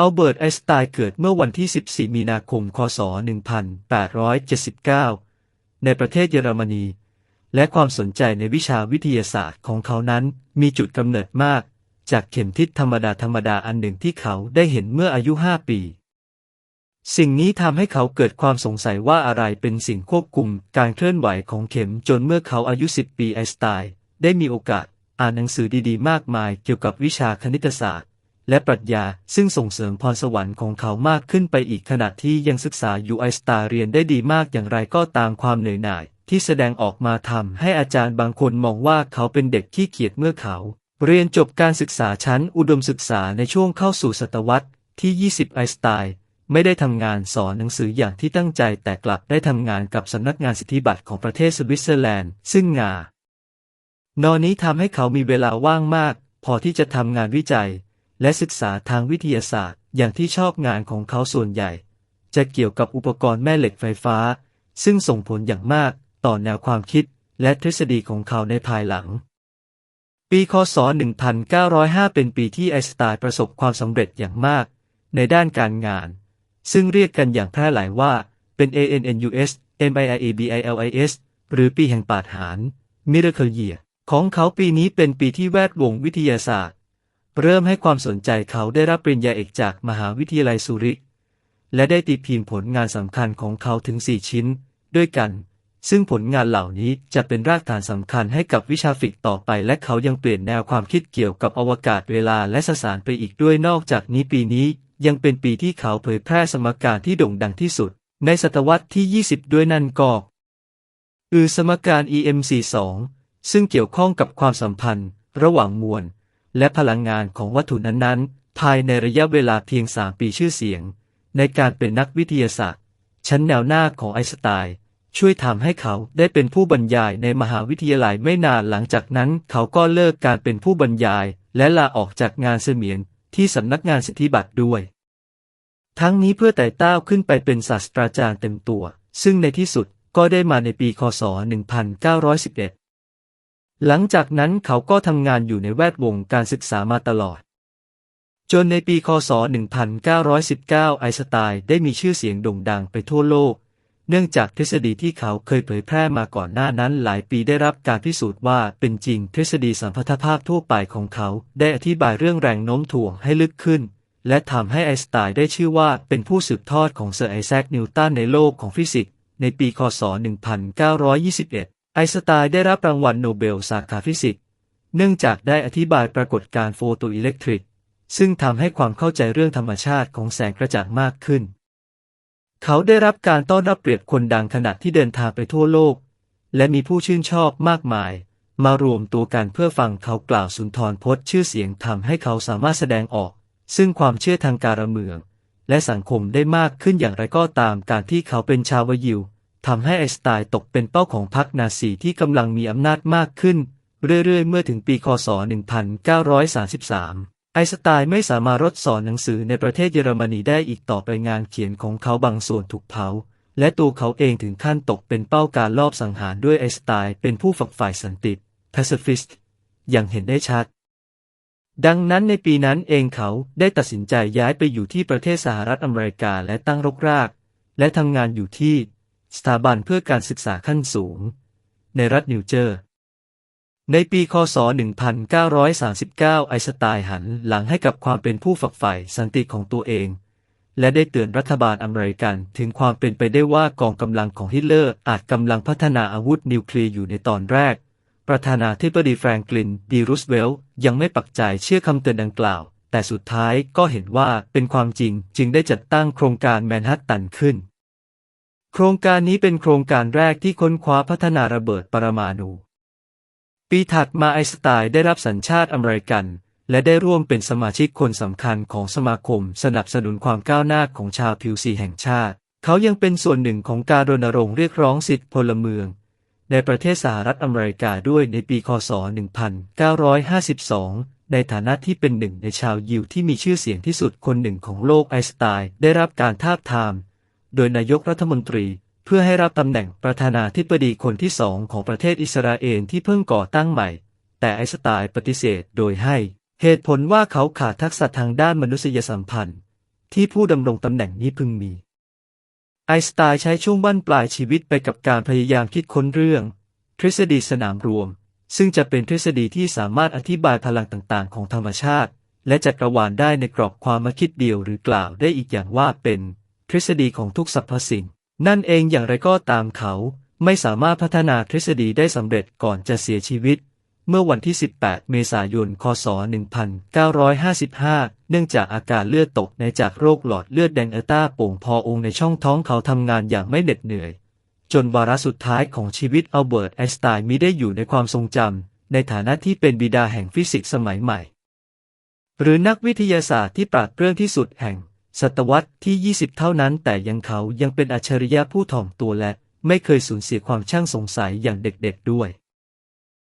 อัลเบิร์ตไอน์สไตน์เกิดเมื่อวันที่ 14 มีนาคม คศ 1879 ในประเทศเยอรมนี และความสนใจในวิชาวิทยาศาสตร์ของเขานั้นมีจุดกำเนิดมาก จากเข็มทิศธรรมดาธรรมดาอันหนึ่งที่เขาได้เห็นเมื่ออายุ 5 ปี สิ่งนี้ทำให้เขาเกิดความสงสัยว่าอะไรเป็นสิ่งควบคุมการเคลื่อนไหวของเข็มจนเมื่อเขาอายุ 10 ปีไอน์สไตน์ได้มีโอกาสอ่านหนังสือดีๆ มากมายเกี่ยวกับวิชาคณิตศาสตร์ และปรัชญาซึ่งส่งเสริมพรสวรรค์ของเขามากขึ้นไปอีกขณะที่ยังศึกษาอยู่ไอสตน์เรียนได้ดีมากอย่างไรก็ตามความเหนื่อยหน่าย ที่แสดงออกมาทำให้อาจารย์บางคนมองว่าเขาเป็นเด็กขี้เกียจเมื่อเขา เรียนจบการศึกษาชั้นอุดมศึกษาในช่วงเข้าสู่ศตวรรษที่ 20 ไอน์สไตน์ไม่ได้ทำงานสอนหนังสืออย่างที่ตั้งใจแต่กลับได้ทำงานกับสำนักงานสิทธิบัตรของประเทศสวิตเซอร์แลนด์ ซึ่งงานอนี้ทำให้เขามีเวลาว่างมาก พอที่จะทำงานวิจัย และศึกษาทางวิทยาศาสตร์ อย่างที่ชอบงานของเขาส่วนใหญ่ จะเกี่ยวกับอุปกรณ์แม่เหล็กไฟฟ้า ซึ่งส่งผลอย่างมากต่อแนวความคิดและทฤษฎีของเขาในภายหลัง ปีคศ 1905 เป็นปีที่ไอน์สไตน์ประสบความสำเร็จอย่างมาก ในด้านการงาน ซึ่งเรียกกันอย่างแพร่หลายว่าเป็น ANNUS MIRABILIS หรือปีแห่งปาฏิหาริย์ Miracle Year ของเขาปีนี้เป็นปีที่แวดวงวิทยาศาสตร์ เริ่มให้ความสนใจเขาได้รับปริญญาเอกจากมหาวิทยาลัยซูริก และได้ตีพิมพ์ผลงานสำคัญของเขาถึง 4 ชิ้น ด้วยกัน ซึ่งผลงานเหล่านี้จะเป็นรากฐานสำคัญให้กับวิชาฟิกต่อไป และเขายังเปลี่ยนแนวความคิดเกี่ยวกับอวกาศเวลาและสสารไปอีกด้วยนอกจากนี้ปีนี้ยังเป็นปีที่เขาเผยแพร่สมการที่โด่งดังที่สุด ในศตวรรษที่ 20 ด้วยนั่นก็คือสมการ EM42 ซึ่งเกี่ยวข้องกับความสัมพันธ์ ระหว่างมวล และพลังงานของวัตถุนั้นๆ ภายในระยะเวลาเพียง3ปีชื่อเสียง ในการเป็นนักวิทยาศาสตร์ ชั้นแนวหน้าของไอสไตน์ช่วยทำให้เขาได้เป็นผู้บรรยายในมหาวิทยาลัยไม่นานหลังจากนั้นเขาก็เลิกการเป็นผู้บรรยาย และลาออกจากงานเสมียนที่สำนักงานสิทธิบัตรด้วย ทั้งนี้เพื่อไต่เต้าขึ้นไปเป็นศาสตราจารย์เต็มตัว ซึ่งในที่สุดก็ได้มาในปีคศ 1911 หลังจากนั้นเขาก็ทำงานอยู่ในแวดวงการศึกษามาตลอด จนในปีคศ 1919 ไอสไตน์ได้มีชื่อเสียงโด่งดังไปทั่วโลก เนื่องจากทฤษฎีที่เขาเคยเผยแพร่มาก่อนหน้านั้นหลายปีได้รับการพิสูจน์ว่าเป็นจริงทฤษฎีสัมพัทธภาพทั่วไปของเขา ได้อธิบายเรื่องแรงโน้มถ่วงให้ลึกขึ้น และทำให้ไอสไตน์ได้ชื่อว่าเป็นผู้สืบทอดของเซอร์ไอแซคนิวตันในโลกของฟิสิกส์ในปีคศ 1921 ไอสไตน์ได้รับรางวัลโนเบลสาขาฟิสิกส์ เนื่องจากได้อธิบายปรากฏการณ์โฟโตอิเล็กทริก ซึ่งทำให้ความเข้าใจเรื่องธรรมชาติของแสงกระจ่างมากขึ้น เขาได้รับการต้อนรับเปรียบคนดังขณะที่เดินทางไปทั่วโลก และมีผู้ชื่นชอบมากมาย มารวมตัวกันเพื่อฟังเขากล่าวสุนทรพจน์ชื่อเสียงทำให้เขาสามารถแสดงออก ซึ่งความเชื่อทางการเมือง และสังคมได้มากขึ้นอย่างไรก็ตามการที่เขาเป็นชาวยิว ทำให้ไอน์สไตน์ตกเป็นเป้าของพรรคนาซีที่กำลังมีอำนาจมากขึ้น เรื่อยๆ เมื่อถึงปีคศ 1933 ไอน์สไตน์ไม่สามารถรดสอนหนังสือในประเทศเยอรมนีได้อีกต่อไปงานเขียนของเขาบางส่วนถูกเผา และตัวเขาเองถึงขั้นตกเป็นเป้าการลอบสังหารด้วยไอน์สไตน์เป็นผู้ฝักฝ่ายสันติ pacifist อย่างเห็นได้ชัดดังนั้นในปีนั้นเองเขาได้ตัดสินใจย้ายไปอยู่ที่ประเทศสหรัฐอเมริกาและตั้งรกราก และทำงานอยู่ที่ สถาบันเพื่อการศึกษาขั้นสูง ในรัฐนิวเจอร์ ในปีคศ 1939 ไอสไตน์หันหลังให้กับความเป็นผู้ฝักใฝ่สันติของตัวเอง และได้เตือนรัฐบาลอเมริกันถึงความเป็นไปได้ว่ากองกำลังของฮิตเลอร์อาจกำลังพัฒนาอาวุธนิวเคลียร์อยู่ในตอนแรก ประธานาธิบดีแฟรงกลินดีรูสเวลต์ยังไม่ปักใจเชื่อคำเตือนดังกล่าวแต่สุดท้ายก็เห็นว่าเป็นความจริงจึงได้จัดตั้งโครงการแมนฮัตตันขึ้น โครงการนี้เป็นโครงการแรกที่ค้นคว้าพัฒนาระเบิดปรมาณู ปีถัดมาไอสไตน์ได้รับสัญชาติอเมริกัน และได้ร่วมเป็นสมาชิกคนสำคัญของสมาคมสนับสนุนความก้าวหน้าของชาวผิวสีแห่งชาติ เขายังเป็นส่วนหนึ่งของการรณรงค์เรียกร้องสิทธิพลเมือง ในประเทศสหรัฐอเมริกาด้วยในปีคศ 1952ในฐานะที่เป็นหนึ่งในชาวยิวที่มีชื่อเสียงที่สุดคนหนึ่งของโลกไอสไตน์ได้รับการทาบทาม โดยนายกรัฐมนตรีเพื่อให้รับตำแหน่งประธานาธิบดีคนที่สองของประเทศอิสราเอลที่เพิ่งก่อตั้งใหม่ แต่ไอสไตล์ปฏิเสธโดยให้เหตุผลว่าเขาขาดทักษะทางด้านมนุษยสัมพันธ์ ที่ผู้ดำรงตำแหน่งนี้พึงมี ไอสไตน์ใช้ช่วงบั้นปลายชีวิตไปกับการพยายามคิดค้นเรื่อง ทฤษฎีสนามรวม ซึ่งจะเป็นทฤษฎีที่สามารถอธิบายพลังต่างๆ ของธรรมชาติ และจักรวาลได้ในกรอบความมาคิดเดียวหรือกล่าวได้อีกอย่างว่าเป็น ทฤษฎีของทุกสรรพสิ่ง นั่นเองอย่างไรก็ตามเขา ไม่สามารถพัฒนาทฤษฎีได้สำเร็จก่อนจะเสียชีวิต เมื่อวันที่ 18 เมษายน คศ 1955 เนื่องจากอาการเลือดตกในจากโรคหลอดเลือดแดงเอต้าโป่งพอองค์ในช่องท้องเขาทำงานอย่างไม่เหน็ดเหนื่อย จนวาระสุดท้ายของชีวิตอัลเบิร์ตไอน์สไตน์มิได้อยู่ในความทรงจำในฐานะที่เป็นบิดาแห่งฟิสิกส์สมัยใหม่ หรือนักวิทยาศาสตร์ที่ปราดเปรื่องที่สุดแห่ง ศตวรรษที่ 20 เท่านั้น แต่ยังเขายังเป็นอัจฉริยะผู้ถ่อมตัวและไม่เคยสูญเสียความช่างสงสัยอย่างเด็กๆด้วย